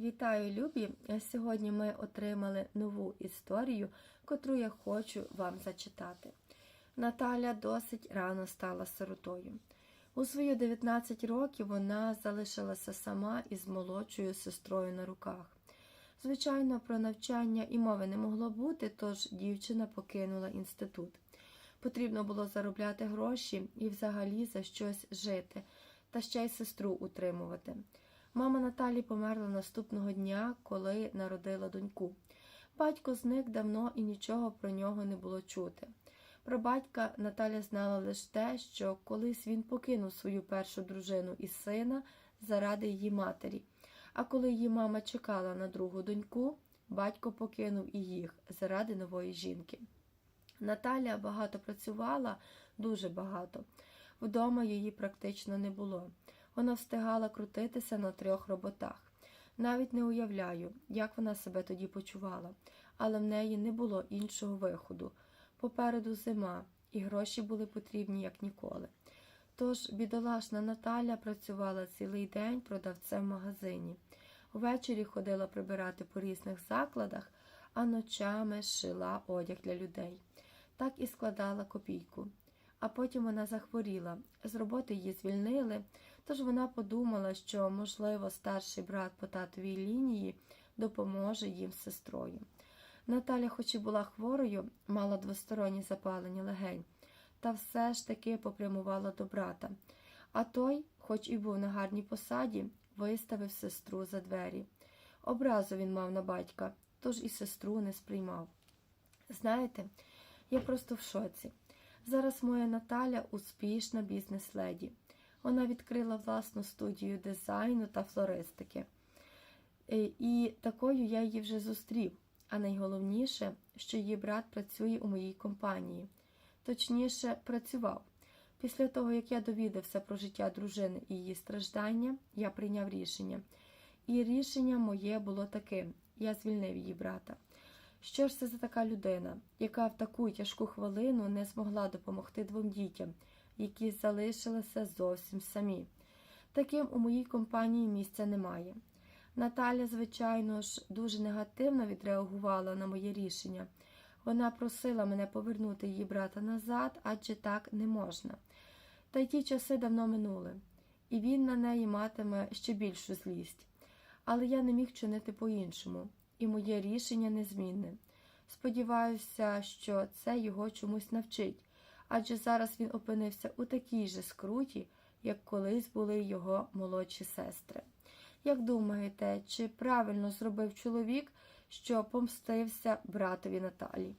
Вітаю, любі! Сьогодні ми отримали нову історію, котру я хочу вам зачитати. Наталя досить рано стала сиротою. У свої 19 років вона залишилася сама із молодшою сестрою на руках. Звичайно, про навчання і мови не могло бути, тож дівчина покинула інститут. Потрібно було заробляти гроші і взагалі за щось жити, та ще й сестру утримувати. Мама Наталі померла наступного дня, коли народила доньку. Батько зник давно і нічого про нього не було чути. Про батька Наталя знала лише те, що колись він покинув свою першу дружину і сина заради її матері. А коли її мама чекала на другу доньку, батько покинув і їх заради нової жінки. Наталя багато працювала, дуже багато. Вдома її практично не було. Вона встигала крутитися на трьох роботах. Навіть не уявляю, як вона себе тоді почувала, але в неї не було іншого виходу. Попереду зима, і гроші були потрібні як ніколи. Тож бідолашна Наталя працювала цілий день продавцем в магазині. Ввечері ходила прибирати по різних закладах, а ночами шила одяг для людей. Так і складала копійку. А потім вона захворіла. З роботи її звільнили, тож вона подумала, що, можливо, старший брат по татовій лінії допоможе їм з сестрою. Наталя, хоч і була хворою, мала двостороннє запалення легень, та все ж таки попрямувала до брата. А той, хоч і був на гарній посаді, виставив сестру за двері. Образу він мав на батька, тож і сестру не сприймав. Знаєте, я просто в шоці. Зараз моя Наталя успішна бізнес-леді. Вона відкрила власну студію дизайну та флористики. Е, І такою я її вже зустрів. А найголовніше, що її брат працює у моїй компанії. Точніше, працював. Після того, як я довідався про життя дружини і її страждання, я прийняв рішення. І рішення моє було таким: я звільнив її брата. Що ж це за така людина, яка в таку тяжку хвилину не змогла допомогти двом дітям, які залишилися зовсім самі? Таким у моїй компанії місця немає. Наталя, звичайно ж, дуже негативно відреагувала на моє рішення. Вона просила мене повернути її брата назад, адже так не можна. Та й ті часи давно минули, і він на неї матиме ще більшу злість. Але я не міг чинити по-іншому, і моє рішення незмінне. Сподіваюся, що це його чомусь навчить, адже зараз він опинився у такій же скруті, як колись були його молодші сестри. Як думаєте, чи правильно зробив чоловік, що помстився братові Наталі?